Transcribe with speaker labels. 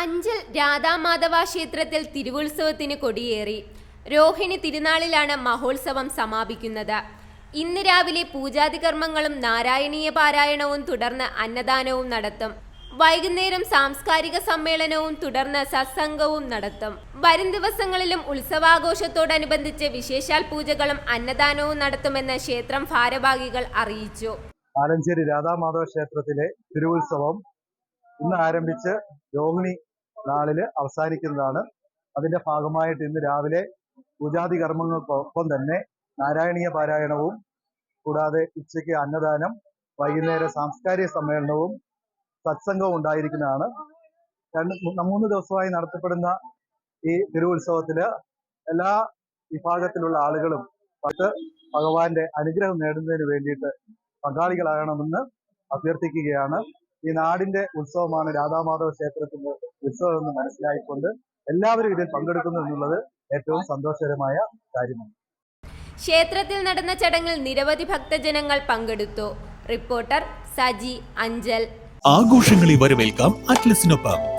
Speaker 1: അഞ്ചൽ രാധാമാധവ ക്ഷേത്രത്തിൽ തിരുവുത്സവത്തിന് കൊടിയേറി. രോഹിണി തിരുനാളിലാണ് മഹോത്സവം സമാപിക്കുന്നത്. ഇന്ന് രാവിലെ പൂജാതി കർമ്മങ്ങളും നാരായണീയ പാരായണവും തുടർന്ന് അന്നദാനവും നടത്തും. വൈകുന്നേരം സാംസ്കാരിക സമ്മേളനവും തുടർന്ന് സത്സംഗവും നടത്തും. വരും ദിവസങ്ങളിലും ഉത്സവാഘോഷത്തോടനുബന്ധിച്ച് വിശേഷാൽ പൂജകളും അന്നദാനവും നടത്തുമെന്ന് ക്ഷേത്രം ഭാരവാഹികൾ അറിയിച്ചു.
Speaker 2: ആലഞ്ചേരി രാധാമാധവ ക്ഷേത്രത്തിലെ തിരുവുത്സവം ഇന്ന് ആരംഭിച്ച് രോഹിണി നാളിൽ അവസാനിക്കുന്നതാണ്. അതിന്റെ ഭാഗമായിട്ട് ഇന്ന് രാവിലെ പൂജാതി കർമ്മങ്ങൾക്കൊപ്പം തന്നെ നാരായണീയ പാരായണവും കൂടാതെ ഉച്ചയ്ക്ക് അന്നദാനം വൈകുന്നേരം സാംസ്കാരിക സമ്മേളനവും സത്സംഗവും ഉണ്ടായിരിക്കുന്നതാണ്. രണ്ട് മൂന്ന് ദിവസമായി നടത്തപ്പെടുന്ന ഈ തിരുവുത്സവത്തിൽ എല്ലാ വിഭാഗത്തിലുള്ള ആളുകളും പത്ത് ഭഗവാന്റെ അനുഗ്രഹം നേടുന്നതിന് വേണ്ടിയിട്ട് പങ്കാളികളാകണമെന്ന് അഭ്യർത്ഥിക്കുകയാണ്. ഈ നാടിന്റെ ഉത്സവമാണ് രാധാമാധവ ക്ഷേത്രത്തിന്റെ ഉത്സവം എന്ന് മനസ്സിലായിക്കൊണ്ട് എല്ലാവരും ഇതിൽ പങ്കെടുക്കുന്നു എന്നുള്ളത് ഏറ്റവും സന്തോഷകരമായ കാര്യമാണ്.
Speaker 1: ക്ഷേത്രത്തിൽ നടന്ന ചടങ്ങിൽ നിരവധി ഭക്തജനങ്ങൾ പങ്കെടുത്തു. റിപ്പോർട്ടർ സജി അഞ്ചൽ.
Speaker 3: ആഘോഷങ്ങളെ വരവേൽക്കാം അറ്റ്ലസിനൊപ്പം.